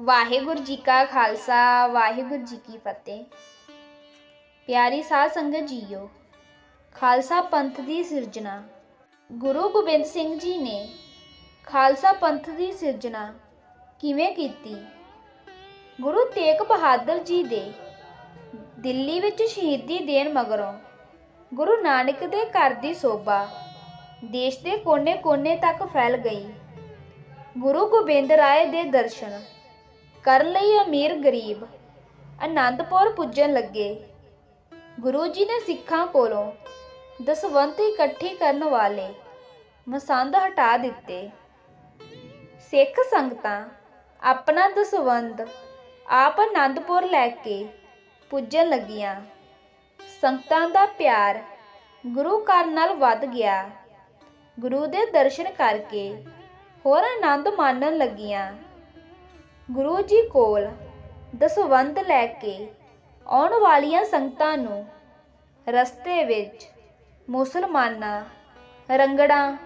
ਵਾਹਿਗੁਰੂ ਜੀ ਕਾ ਖਾਲਸਾ, ਵਾਹਿਗੁਰੂ ਜੀ ਕੀ ਫਤਿਹ। ਪਿਆਰੀ ਸਾਧ ਸੰਗਤ ਜੀਓ, ਖਾਲਸਾ ਪੰਥ ਦੀ ਸਿਰਜਣਾ। ਗੁਰੂ ਗੋਬਿੰਦ ਸਿੰਘ ਜੀ ਨੇ ਖਾਲਸਾ ਪੰਥ ਦੀ ਸਿਰਜਣਾ ਕਿਵੇਂ ਕੀਤੀ? ਗੁਰੂ ਤੇਗ ਬਹਾਦਰ ਜੀ ਦੇ ਦਿੱਲੀ ਵਿੱਚ ਸ਼ਹੀਦੀ ਦੇਣ ਮਗਰੋਂ ਗੁਰੂ ਨਾਨਕ ਦੇ ਘਰ ਦੀ ਸੋਭਾ ਦੇਸ਼ ਦੇ ਕੋਨੇ-ਕੋਨੇ ਤੱਕ ਫੈਲ ਗਈ। ਗੁਰੂ ਗੋਬਿੰਦ ਰਾਏ ਦੇ ਦਰਸ਼ਨ ਕਰ ਲਈ ਅਮੀਰ ਗਰੀਬ। ਅਨੰਦਪੁਰ ਪੁੱਜਣ ਲੱਗੇ। ਗੁਰੂ ਜੀ ਨੇ ਸਿੱਖਾਂ ਕੋਲੋਂ ਦਸਵੰਤ ਇਕੱਠੀ ਕਰਨ ਵਾਲੇ ਮਸੰਦ ਹਟਾ ਦਿੱਤੇ। ਸਿੱਖ ਸੰਗਤਾਂ ਆਪਣਾ ਦਸਵੰਦ ਆਪ ਅਨੰਦਪੁਰ ਲੈ ਕੇ ਪੁੱਜਣ ਲੱਗੀਆਂ। ਸੰਗਤਾਂ ਦਾ ਪਿਆਰ ਗੁਰੂ ਘਰ ਨਾਲ ਵੱਧ ਗਿਆ। ਗੁਰੂ ਦੇ ਦਰਸ਼ਨ ਕਰਕੇ ਹੋਰ ਆਨੰਦ ਮਾਣਨ ਲੱਗੀਆਂ। ਗੁਰੂ ਜੀ ਕੋਲ ਦਸਵੰਧ ਲੈ ਕੇ ਆਉਣ ਵਾਲੀਆਂ ਸੰਗਤਾਂ ਨੂੰ ਰਸਤੇ ਵਿੱਚ ਮੁਸਲਮਾਨਾਂ, ਰੰਗੜਾਂ,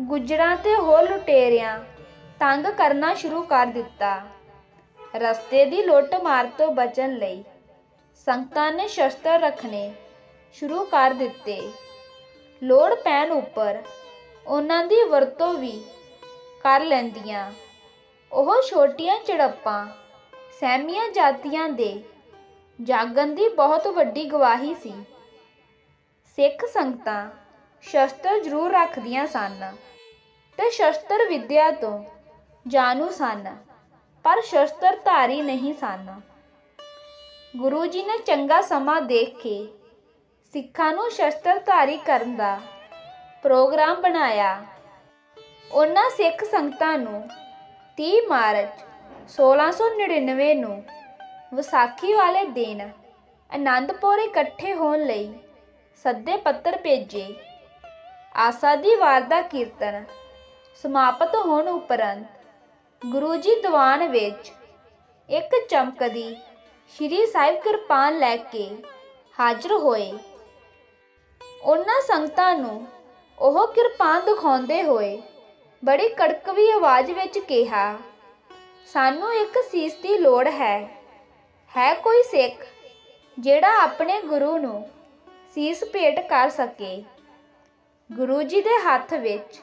ਗੁੱਜਰਾਂ ਤੇ ਹੋਰ ਲੁਟੇਰਿਆਂ ਤੰਗ ਕਰਨਾ ਸ਼ੁਰੂ ਕਰ ਦਿੱਤਾ। ਰਸਤੇ ਦੀ ਲੁੱਟ ਮਾਰ ਤੋਂ ਬਚਣ ਲਈ ਸੰਗਤਾਂ ਨੇ ਸ਼ਸਤਰ ਰੱਖਣੇ ਸ਼ੁਰੂ ਕਰ ਦਿੱਤੇ। ਲੋੜ ਪੈਣ ਉੱਪਰ ਉਹਨਾਂ ਦੀ ਵਰਤੋਂ ਵੀ ਕਰ ਲੈਂਦੀਆਂ। ਉਹ ਛੋਟੀਆਂ ਝੜਪਾਂ ਸਹਿਮੀਆਂ ਜਾਤੀਆਂ ਦੇ ਜਾਗਣ ਦੀ ਬਹੁਤ ਵੱਡੀ ਗਵਾਹੀ ਸੀ। ਸਿੱਖ ਸੰਗਤਾਂ ਸ਼ਸਤਰ ਜ਼ਰੂਰ ਰੱਖਦੀਆਂ ਸਨ ਤੇ ਸ਼ਸਤਰ ਵਿਦਿਆ ਤੋਂ ਜਾਣੂ ਸਨ, ਪਰ ਸ਼ਸਤਰ ਧਾਰੀ ਨਹੀਂ ਸਨ। ਗੁਰੂ ਜੀ ਨੇ ਚੰਗਾ ਸਮਾਂ ਦੇਖ ਕੇ ਸਿੱਖਾਂ ਨੂੰ ਸ਼ਸਤਰ ਧਾਰੀ ਕਰਨ ਦਾ ਪ੍ਰੋਗਰਾਮ ਬਣਾਇਆ। ਉਹਨਾਂ ਸਿੱਖ ਸੰਗਤਾਂ ਨੂੰ 30 ਮਾਰਚ 1699 ਨੂੰ ਵਿਸਾਖੀ ਵਾਲੇ ਦਿਨ ਆਨੰਦਪੁਰ ਇਕੱਠੇ ਹੋਣ ਲਈ ਸੱਦੇ ਪੱਤਰ ਭੇਜੇ। ਆਸਾ ਦੀ ਵਾਰ ਦਾ ਕੀਰਤਨ ਸਮਾਪਤ ਹੋਣ ਉਪਰੰਤ ਗੁਰੂ ਜੀ ਦੀਵਾਨ ਵਿੱਚ ਇੱਕ ਚਮਕਦੀ ਸ਼੍ਰੀ ਸਾਹਿਬ ਕਿਰਪਾਨ ਲੈ ਕੇ ਹਾਜ਼ਰ ਹੋਏ। ਉਹਨਾਂ ਸੰਗਤਾਂ ਨੂੰ ਉਹ ਕਿਰਪਾਨ ਦਿਖਾਉਂਦੇ ਹੋਏ ਬੜੀ ਕੜਕਵੀ ਆਵਾਜ਼ ਵਿੱਚ ਕਿਹਾ, ਸਾਨੂੰ ਇੱਕ ਸੀਸ ਦੀ ਲੋੜ ਹੈ। ਹੈ ਕੋਈ ਸਿੱਖ ਜਿਹੜਾ ਆਪਣੇ ਗੁਰੂ ਨੂੰ ਸੀਸ ਭੇਟ ਕਰ ਸਕੇ ਗੁਰੂ ਜੀ ਦੇ ਹੱਥ ਵਿੱਚ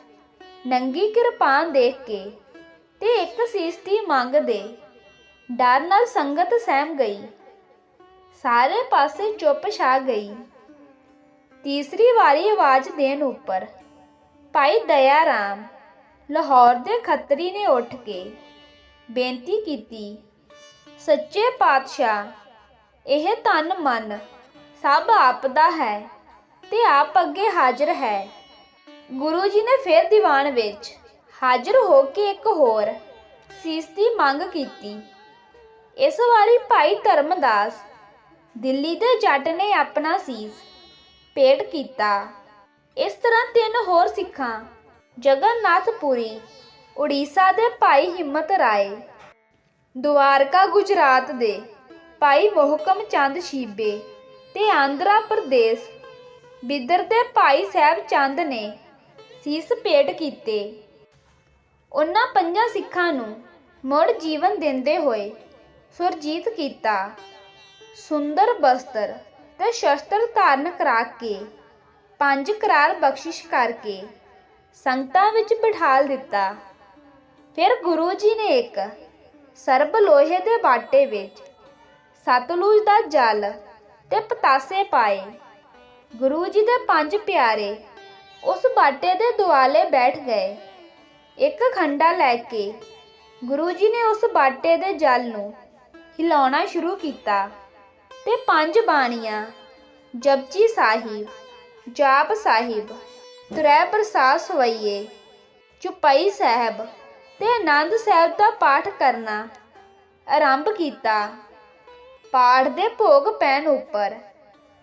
ਨੰਗੀ ਕਿਰਪਾਨ ਦੇਖ ਕੇ ਤੇ ਇੱਕ ਸੀਸ ਦੀ ਮੰਗ ਦੇ ਡਰ ਨਾਲ ਸੰਗਤ ਸਹਿਮ ਗਈ। ਸਾਰੇ ਪਾਸੇ ਚੁੱਪ ਛਾ ਗਈ। ਤੀਸਰੀ ਵਾਰੀ ਆਵਾਜ਼ ਦੇਣ ਉੱਪਰ ਭਾਈ ਦਇਆ ਰਾਮ ਲਾਹੌਰ ਦੇ ਖੱਤਰੀ ਨੇ ਉੱਠ ਕੇ ਬੇਨਤੀ ਕੀਤੀ, ਸੱਚੇ ਪਾਤਸ਼ਾਹ, ਇਹ ਤਨ ਮਨ ਸਭ ਆਪ ਦਾ ਹੈ ਤੇ ਆਪ ਅੱਗੇ ਹਾਜ਼ਰ ਹੈ। ਗੁਰੂ ਜੀ ਨੇ ਫਿਰ ਦੀਵਾਨ ਵਿੱਚ ਹਾਜ਼ਰ ਹੋ ਕੇ ਇੱਕ ਹੋਰ ਸੀਸ ਦੀ ਮੰਗ ਕੀਤੀ। ਇਸ ਵਾਰੀ ਭਾਈ ਧਰਮਦਾਸ ਦਿੱਲੀ ਦੇ ਜੱਟ ਨੇ ਆਪਣਾ ਸੀਸ ਭੇਟ ਕੀਤਾ। ਇਸ ਤਰ੍ਹਾਂ ਤਿੰਨ ਹੋਰ ਸਿੱਖਾਂ ਜਗਨਨਾਥਪੁਰੀ, ਉੜੀਸਾ ਦੇ ਭਾਈ ਹਿੰਮਤ ਰਾਏ। ਦੁਆਰਕਾ ਗੁਜਰਾਤ ਦੇ ਭਾਈ ਮੋਹਕਮ ਚੰਦ ਸ਼ੀਬੇ ਤੇ ਆਂਧਰਾ ਪ੍ਰਦੇਸ਼ ਬਿਦਰ ਦੇ ਭਾਈ ਸਾਹਿਬ ਚੰਦ ਨੇ ਸੀਸ ਭੇਟ ਕੀਤੇ। ਉਹਨਾਂ ਪੰਜਾਂ ਸਿੱਖਾਂ ਨੂੰ ਮੁੜ ਜੀਵਨ ਦਿੰਦੇ ਹੋਏ ਸੁਰਜੀਤ ਕੀਤਾ। ਸੁੰਦਰ ਬਸਤਰ ਤੇ ਸ਼ਸਤਰ ਧਾਰਨ ਕਰਾ ਕੇ, ਪੰਜ ਕਰਾਰ ਬਖਸ਼ਿਸ਼ ਕਰਕੇ ਸੰਗਤਾਂ ਵਿੱਚ ਬਿਠਾਲ ਦਿੱਤਾ। ਫਿਰ ਗੁਰੂ ਜੀ ਨੇ ਇੱਕ ਸਰਬ ਲੋਹੇ ਦੇ ਬਾਟੇ ਵਿੱਚ ਸਤਲੁਜ ਦਾ ਜਲ ਤੇ ਪਤਾਸੇ ਪਾਏ। ਗੁਰੂ ਜੀ ਦੇ ਪੰਜ ਪਿਆਰੇ ਉਸ ਬਾਟੇ ਦੇ ਦੁਆਲੇ ਬੈਠ ਗਏ। ਇੱਕ ਖੰਡਾ ਲੈ ਕੇ ਗੁਰੂ ਜੀ ਨੇ ਉਸ ਬਾਟੇ ਦੇ ਜਲ ਨੂੰ ਹਿਲਾਉਣਾ ਸ਼ੁਰੂ ਕੀਤਾ ਤੇ ਪੰਜ ਬਾਣੀਆਂ ਜਪਜੀ ਸਾਹਿਬ, ਜਾਪ ਸਾਹਿਬ ਤ੍ਰੈ ਪ੍ਰਸਾਸ ਸਵਈਏ। ਚੁਪਈ ਸਾਹਿਬ, ਤੇ ਆਨੰਦ ਸਾਹਿਬ ਦਾ ਪਾਠ ਕਰਨਾ। ਆਰੰਭ ਕੀਤਾ। ਪਾਠ ਦੇ ਭੋਗ ਪੈਣ ਉੱਪਰ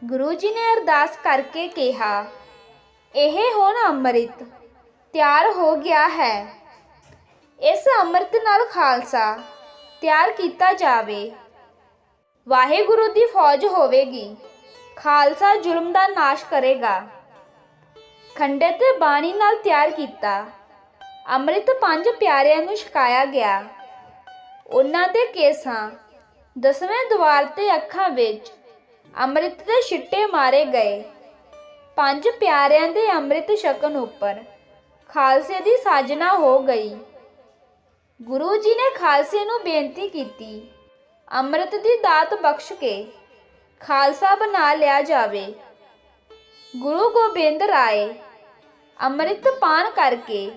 ਗੁਰੂ ਜੀ ਨੇ ਅਰਦਾਸ ਕਰਕੇ ਕਿਹਾ, ਇਹ ਹੁਣ ਅੰਮ੍ਰਿਤ, ਤਿਆਰ ਹੋ ਗਿਆ ਹੈ। ਇਸ ਅੰਮ੍ਰਿਤ ਨਾਲ ਖਾਲਸਾ ਤਿਆਰ ਕੀਤਾ ਜਾਵੇ। ਵਾਹਿਗੁਰੂ ਦੀ ਫੌਜ ਹੋਵੇਗੀ। ਖਾਲਸਾ ਜ਼ੁਲਮ ਦਾ ਨਾਸ਼ ਕਰੇਗਾ। ਖੰਡੇ ਤੇ ਬਾਣੀ ਨਾਲ ਤਿਆਰ ਕੀਤਾ। ਅੰਮ੍ਰਿਤ ਪੰਜ ਪਿਆਰਿਆਂ ਨੂੰ ਛਕਾਇਆ ਗਿਆ। ਉਹਨਾਂ ਦੇ ਕੇਸਾਂ। ਦਸਵੇਂ ਦਵਾਰ ਤੇ ਅੱਖਾਂ ਵਿੱਚ ਅੰਮ੍ਰਿਤ ਦੇ ਛਿੱਟੇ ਮਾਰੇ ਗਏ। ਪੰਜ ਪਿਆਰਿਆਂ ਦੇ ਅੰਮ੍ਰਿਤ ਛਕਣ ਉੱਪਰ ਖਾਲਸੇ ਦੀ ਸਾਜਨਾ ਹੋ ਗਈ। ਗੁਰੂ ਜੀ ਨੇ ਖਾਲਸੇ ਨੂੰ ਬੇਨਤੀ ਕੀਤੀ, ਅੰਮ੍ਰਿਤ ਦੀ ਦਾਤ ਬਖਸ਼ ਕੇ ਖਾਲਸਾ ਬਣਾ ਲਿਆ ਜਾਵੇ। ਗੁਰੂ ਗੋਬਿੰਦ ਰਾਏ ਅੰਮ੍ਰਿਤ ਪਾਨ ਕਰਕੇ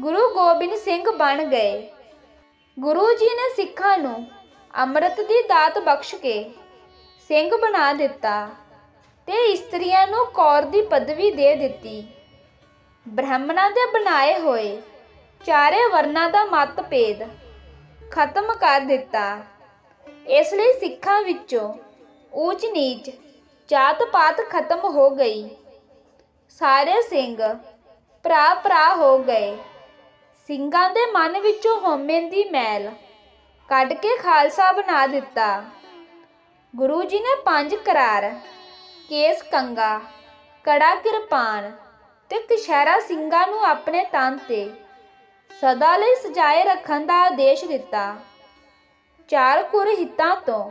ਗੁਰੂ ਗੋਬਿੰਦ ਸਿੰਘ ਬਣ ਗਏ। ਗੁਰੂ ਜੀ ਨੇ ਸਿੱਖਾਂ ਨੂੰ ਅੰਮ੍ਰਿਤ ਦੀ ਦਾਤ ਬਖਸ਼ ਕੇ ਸਿੰਘ ਬਣਾ ਦਿੱਤਾ ਤੇ ਇਸਤਰੀਆਂ ਨੂੰ ਕੌਰ ਦੀ ਪਦਵੀ ਦੇ ਦਿੱਤੀ। ਬ੍ਰਾਹਮਣਾਂ ਦੇ ਬਣਾਏ ਹੋਏ ਚਾਰੇ ਵਰਨਾਂ ਦਾ ਮਤਭੇਦ ਖਤਮ ਕਰ ਦਿੱਤਾ। ਇਸ ਲਈ ਸਿੱਖਾਂ ਵਿੱਚੋਂ ਊਚ ਨੀਚ ਜਾਤ ਪਾਤ ਖਤਮ ਹੋ ਗਈ। ਸਾਰੇ ਸਿੰਘ ਭਰਾ ਭਰਾ ਹੋ ਗਏ। ਸਿੰਘਾਂ ਦੇ ਮਨ ਵਿੱਚੋਂ ਹਉਮੈ ਦੀ ਮੈਲ ਕੱਢ ਕੇ ਖਾਲਸਾ ਬਣਾ ਦਿੱਤਾ। ਗੁਰੂ ਜੀ ਨੇ ਪੰਜ ਕਰਾਰ, ਕੇਸ ਕੰਗਾ, ਕੜਾ ਕਿਰਪਾਨ ਤੇ ਕਸ਼ਹਿਰਾ ਸਿੰਘਾਂ ਨੂੰ ਆਪਣੇ ਤਨ ਤੇ ਸਦਾ ਲਈ ਸਜਾਏ ਰੱਖਣ ਦਾ ਆਦੇਸ਼ ਦਿੱਤਾ। ਚਾਰ ਕੁਰ ਹਿੱਤਾਂ ਤੋਂ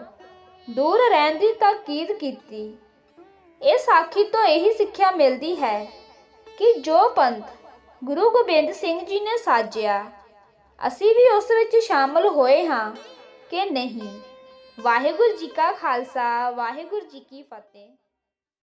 ਦੂਰ ਰਹਿਣ ਦੀ ਤਾਕੀਦ ਕੀਤੀ। ਇਹ ਸਾਖੀ ਤੋਂ ਇਹੀ ਸਿੱਖਿਆ ਮਿਲਦੀ ਹੈ ਕਿ ਜੋ ਪੰਥ ਗੁਰੂ ਗੋਬਿੰਦ ਸਿੰਘ ਜੀ ਨੇ ਸਾਜਿਆ, ਅਸੀਂ ਵੀ ਉਸ ਵਿੱਚ ਸ਼ਾਮਲ ਹੋਏ ਹਾਂ ਕਿ ਨਹੀਂ। ਵਾਹਿਗੁਰੂ ਜੀ ਕਾ ਖਾਲਸਾ, ਵਾਹਿਗੁਰੂ ਜੀ ਕੀ ਫਤਿਹ।